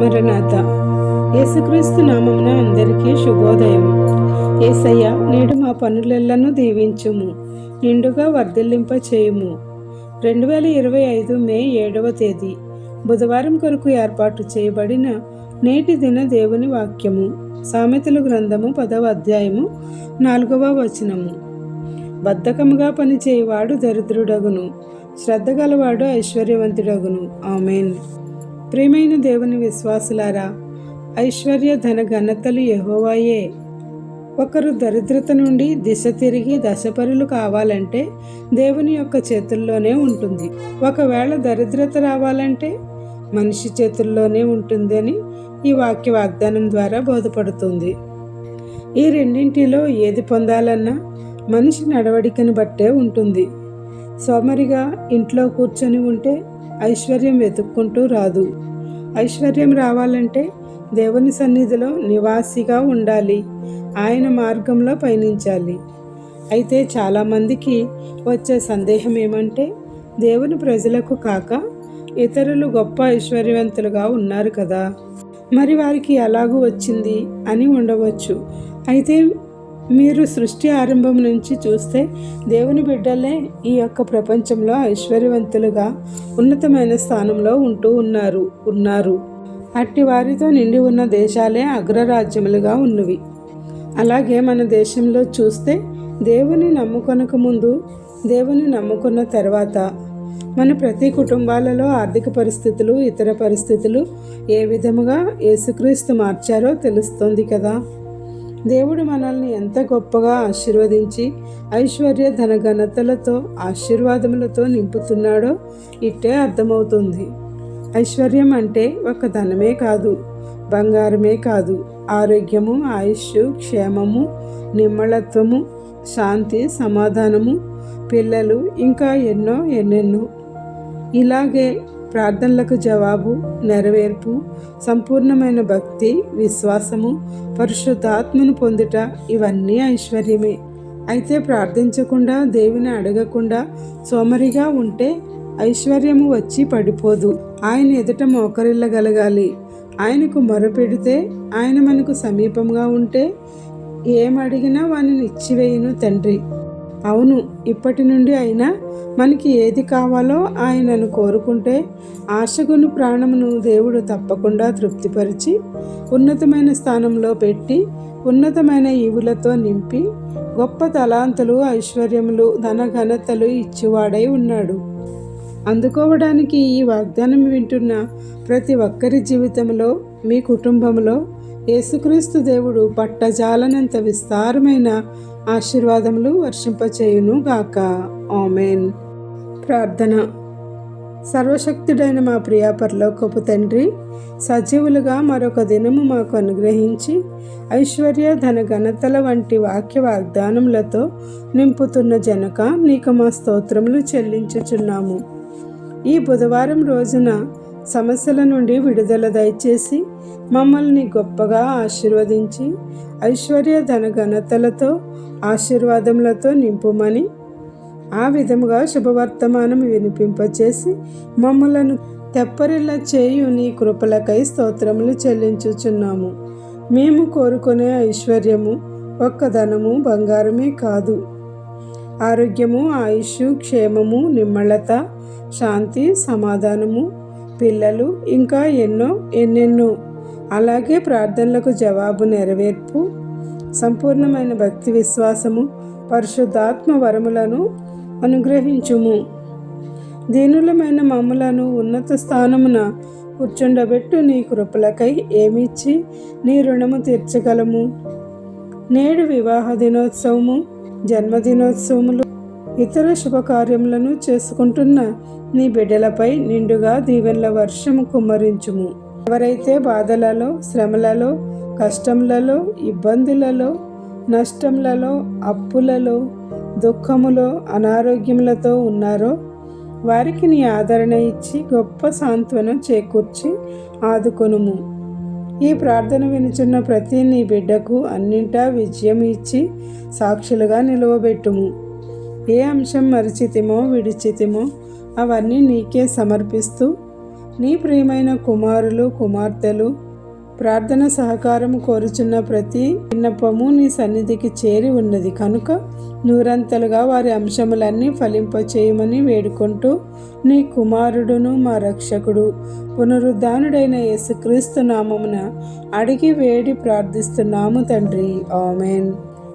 మరణాత. యేసుక్రీస్తు నామమున అందరికీ శుభోదయం. ఏసయ్య నేడు మా పనులెల్లను దీవించుము నిండుగా వర్ధిల్లింప చేయుము రెండు వేల ఇరవై ఐదు మే ఏడవ తేదీ బుధవారం కొరకు ఏర్పాటు చేయబడిన నేటి దిన దేవుని వాక్యము సామెతలు గ్రంథము పదవ అధ్యాయము నాలుగవ వచనము. బద్ధకముగా పనిచేయవాడు దరిద్రుడగును శ్రద్ధ గలవాడు ఐశ్వర్యవంతుడగును. ఆమెన్. ప్రియమైన దేవుని విశ్వాసులారా ఐశ్వర్య ధన ఘనతలు ఎహోవాయే ఒకరు దరిద్రత నుండి దిశ తిరిగి దశపరులు కావాలంటే దేవుని యొక్క చేతుల్లోనే ఉంటుంది. ఒకవేళ దరిద్రత రావాలంటే మనిషి చేతుల్లోనే ఉంటుందని ఈ వాక్య వాగ్దానం ద్వారా బోధపడుతుంది. ఈ రెండింటిలో ఏది పొందాలన్నా మనిషి నడవడికను బట్టే ఉంటుంది. సోమరిగా ఇంట్లో కూర్చొని ఉంటే ఐశ్వర్యం వెతుక్కుంటూ రాదు. ఐశ్వర్యం రావాలంటే దేవుని సన్నిధిలో నివాసిగా ఉండాలి. ఆయన మార్గంలో పయనించాలి. అయితే చాలామందికి వచ్చే సందేహం ఏమంటే దేవుని ప్రజలకు కాక ఇతరులు గొప్ప ఐశ్వర్యవంతులుగా ఉన్నారు కదా. మరి వారికి ఎలాగూ వచ్చింది అని ఉండవచ్చు. అయితే మీరు సృష్టి ఆరంభం నుంచి చూస్తే దేవుని బిడ్డలే ఈ యొక్క ప్రపంచంలో ఐశ్వర్యవంతులుగా ఉన్నతమైన స్థానంలో ఉంటూ ఉన్నారు ఉన్నారు. అట్టి వారితో నిండి ఉన్న దేశాలే అగ్రరాజ్యములుగా ఉన్నవి. అలాగే మన దేశంలో చూస్తే దేవుని నమ్ముకొనక ముందు దేవుని నమ్ముకున్న తర్వాత మన ప్రతి కుటుంబాలలో ఆర్థిక పరిస్థితులు ఇతర పరిస్థితులు ఏ విధముగా యేసుక్రీస్తు మార్చారో తెలుస్తుంది కదా. దేవుడు మనల్ని ఎంత గొప్పగా ఆశీర్వదించి ఐశ్వర్య ధన ఘనతలతో ఆశీర్వాదములతో నింపుతున్నాడో ఇట్టే అర్థమవుతుంది. ఐశ్వర్యం అంటే ఒక ధనమే కాదు బంగారమే కాదు. ఆరోగ్యము ఆయుష్ క్షేమము నిమ్మళత్వము శాంతి సమాధానము పిల్లలు ఇంకా ఎన్నో ఎన్నెన్నో. ఇలాగే ప్రార్థనలకు జవాబు నెరవేర్పు సంపూర్ణమైన భక్తి విశ్వాసము పరిశుద్ధాత్మను పొందుట ఇవన్నీ ఐశ్వర్యమే. అయితే ప్రార్థించకుండా దేవుని అడగకుండా సోమరిగా ఉంటే ఐశ్వర్యము వచ్చి పడిపోదు. ఆయన ఎదుట మోకరిల్లగలగాలి. ఆయనకు మొరపెడితే ఆయన మనకు సమీపంగా ఉంటే ఏమడిగినా వానిని ఇచ్చివేయును తండ్రి. అవును ఇప్పటి నుండి అయినా మనకి ఏది కావాలో ఆయనను కోరుకుంటే ఆశగును ప్రాణమును దేవుడు తప్పకుండా తృప్తిపరిచి ఉన్నతమైన స్థానంలో పెట్టి ఉన్నతమైన ఈవులతో నింపి గొప్ప తలాంతులు ఐశ్వర్యములు ధన ఘనతలు ఇచ్చేవాడై ఉన్నాడు. అందుకోవడానికి ఈ వాగ్దానం వింటున్న ప్రతి ఒక్కరి జీవితంలో మీ కుటుంబంలో యేసుక్రీస్తు దేవుడు పట్టజాలనంత విస్తారమైన ఆశీర్వాదములు వర్షింపచేయును గాక. ఆమెన్. ప్రార్థన. సర్వశక్తుడైన మా ప్రియా పరలోకపు తండ్రి సజీవులుగా మరొక దినము మాకు అనుగ్రహించి ఐశ్వర్య ధన ఘనతల వంటి వాక్య వాగ్దానములతో నింపుతున్న జనక నీకు మా స్తోత్రములు చెల్లించుచున్నాము. ఈ బుధవారం రోజున సమస్యల నుండి విడుదల దయచేసి మమ్మల్ని గొప్పగా ఆశీర్వదించి ఐశ్వర్య ధన ఘనతలతో ఆశీర్వాదములతో నింపుమని ఆ విధముగా శుభవర్తమానం వినిపింపచేసి మమ్మలను తెప్పరిల్ల చేయు నీ కృపలకై స్తోత్రములు చెల్లించుచున్నాము. మేము కోరుకునే ఐశ్వర్యము ఒక్క ధనము బంగారమే కాదు. ఆరోగ్యము ఆయుష్ క్షేమము నిమ్మళత శాంతి సమాధానము పిల్లలు ఇంకా ఎన్నో ఎన్నెన్నో. అలాగే ప్రార్థనలకు జవాబు నెరవేర్పు సంపూర్ణమైన భక్తి విశ్వాసము పరిశుద్ధాత్మ వరములను అనుగ్రహించుము. దీనులమైన మమ్ములను ఉన్నత స్థానమున కూర్చుండబెట్టు నీ కృపలకై ఏమిచ్చి నీ రుణము తీర్చగలము. నేడు వివాహ దినోత్సవము జన్మదినోత్సవములు ఇతర శుభకార్యములను చేసుకుంటున్న నీ బిడ్డలపై నిండుగా దీవెనల వర్షము కుమ్మరించుము. ఎవరైతే బాధలలో శ్రమలలో కష్టములలో ఇబ్బందులలో నష్టములలో అప్పులలో దుఃఖములో అనారోగ్యములతో ఉన్నారో వారికి నీ ఆదరణ ఇచ్చి గొప్ప సాంత్వన చేకూర్చి ఆదుకొనుము. ఈ ప్రార్థన వినుచున్న ప్రతి నీ బిడ్డకు అన్నింటా విజయం ఇచ్చి సాక్షులుగా నిలువబెట్టుము. ఏ అంశం మరిచితిమో విడిచితిమో అవన్నీ నీకే సమర్పిస్తూ నీ ప్రియమైన కుమారులు కుమార్తెలు ప్రార్థన సహకారం కోరుచున్న ప్రతి విన్నపము నీ సన్నిధికి చేరి ఉన్నది. కనుక నూరంతలుగా వారి అంశములన్నీ ఫలింపచేయమని వేడుకుంటూ నీ కుమారుడును మా రక్షకుడు పునరుద్ధానుడైన యేసుక్రీస్తు నామమున అడిగి వేడి ప్రార్థిస్తున్నాము తండ్రి. ఆమెన్.